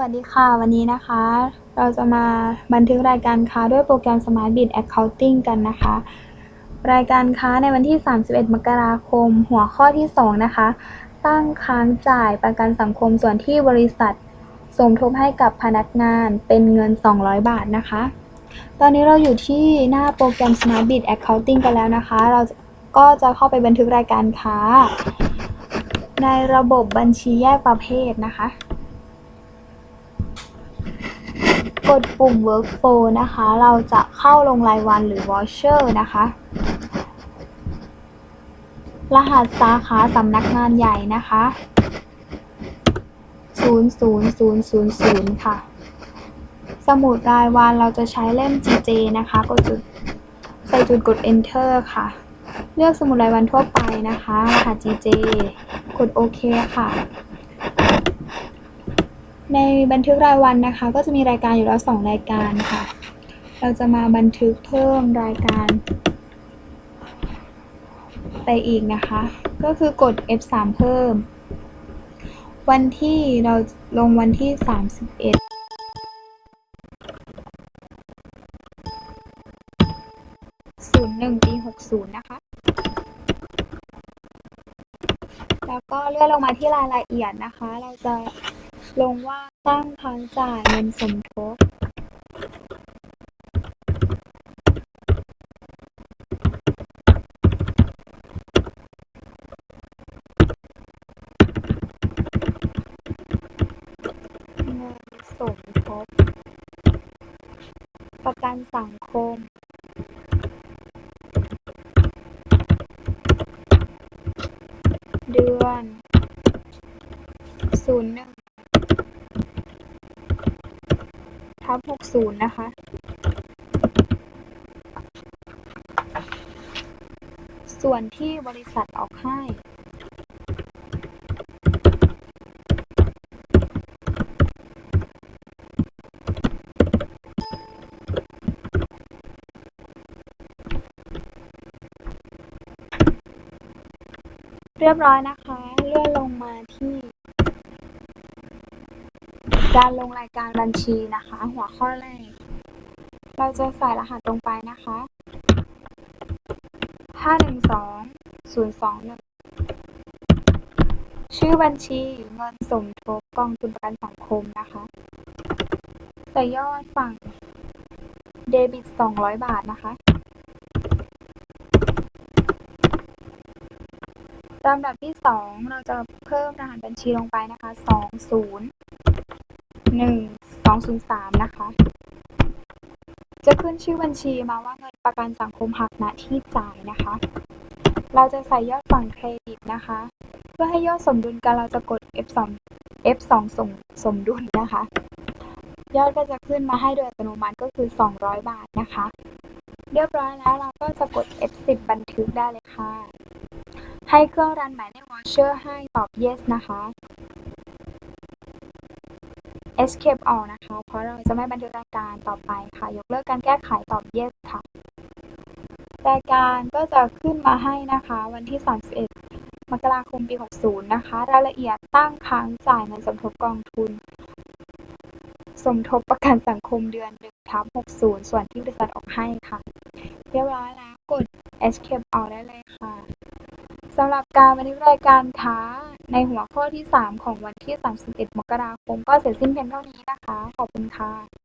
วัสดีค่ะ วันนี้นะคะ เราจะมาบันทึกรายการค้าด้วยโปรแกรม Smart Bid Accounting กันนะคะ รายการค้าในวันที่ 31 มกราคม หัวข้อที่ 2 นะคะ ตั้งค้างจ่ายประกันสังคมส่วนที่บริษัทสมทบให้กับพนักงานเป็นเงิน 200 บาทนะคะ ตอนนี้เราอยู่ที่หน้าโปรแกรม Smart Bid Accounting กันแล้วนะคะ เราก็จะเข้าไปบันทึกรายการค้า ในระบบบัญชีแยกประเภทนะคะ กดปุ่ม workflow นะคะ เราจะเข้าลงรายวันหรือ voucher นะคะ รหัสสาขาสำนักงานใหญ่นะคะ 00000 ค่ะ สมุดรายวันเราจะใช้เล่ม GJ นะคะ กดจุดใส่จุดกด enter ค่ะ เลือกสมุดรายวันทั่วไปนะคะ รหัส GJ กดโอเคค่ะ ในบันทึกรายวันนะคะ ก็จะมีรายการอยู่แล้วสองรายการค่ะ เราจะมาบันทึกเพิ่มรายการ ไปอีกนะคะ ก็คือกด F3 เพิ่ม วันที่เราลงวันที่ 31 01ปี60นะคะ แล้วก็เลื่อนลงมาที่รายละเอียดนะคะ เราจะ ลงว่าตั้งทังจ่ายเงินสมทบสมทบ ประกันสังคม เดือนศูนย์หนึ่ง ทับหกศูนย์นะคะ ส่วนที่บริษัทออกให้ เรียบร้อยนะคะ เลื่อนลงมาที่ การลงรายการบัญชีนะคะ หัวข้อแรก เราจะใส่รหัสลงไปนะคะห้าหนึ่งสองศูนย์สองหนึ่งชื่อบัญชีเงินสมทบกองทุนประกันสังคมนะคะ ใส่ยอดฝั่งเดบิตสองร้อยบาทนะคะ ลำดับที่สองเราจะเพิ่มรหัสบัญชีลงไปนะคะสองศูนย์ หนึ่งสองศูนย์สามนะคะ จะขึ้นชื่อบัญชีมาว่าเงินประกันสังคมหักณที่จ่ายนะคะ เราจะใส่ยอดฝั่งเครดิตนะคะ เพื่อให้ยอดสมดุลกันเราจะกด F2 F2 สมสมดุลนะคะ ยอดก็จะขึ้นมาให้โดยอัตโนมัติก็คือ 200 บาทนะคะ เรียบร้อยแล้วเราก็จะกด F10 บันทึกได้เลยค่ะให้เครื่องรันหมายเลขวอเชอร์ให้ตอบ yes นะคะ escape ออกนะคะ เพราะเราจะไม่บันทึกรายการต่อไปค่ะ ยกเลิกการแก้ไขตอบ yes ค่ะ รายการก็จะขึ้นมาให้นะคะ วันที่ 31 มกราคมปี 60 นะคะ รายละเอียดตั้งค้างจ่ายเงินสมทบกองทุน สมทบประกันสังคมเดือน1ทับ60 ส่วนที่บริษัทออกให้ค่ะ เรียบร้อยแล้วกด escape ออกได้เลยค่ะสำหรับการบันทึกรายการค้า ในหัวข้อที่ 3 ของวันที่ 31 มกราคม ก็เสร็จสิ้นเพียงเท่านี้นะคะ ขอบคุณค่ะ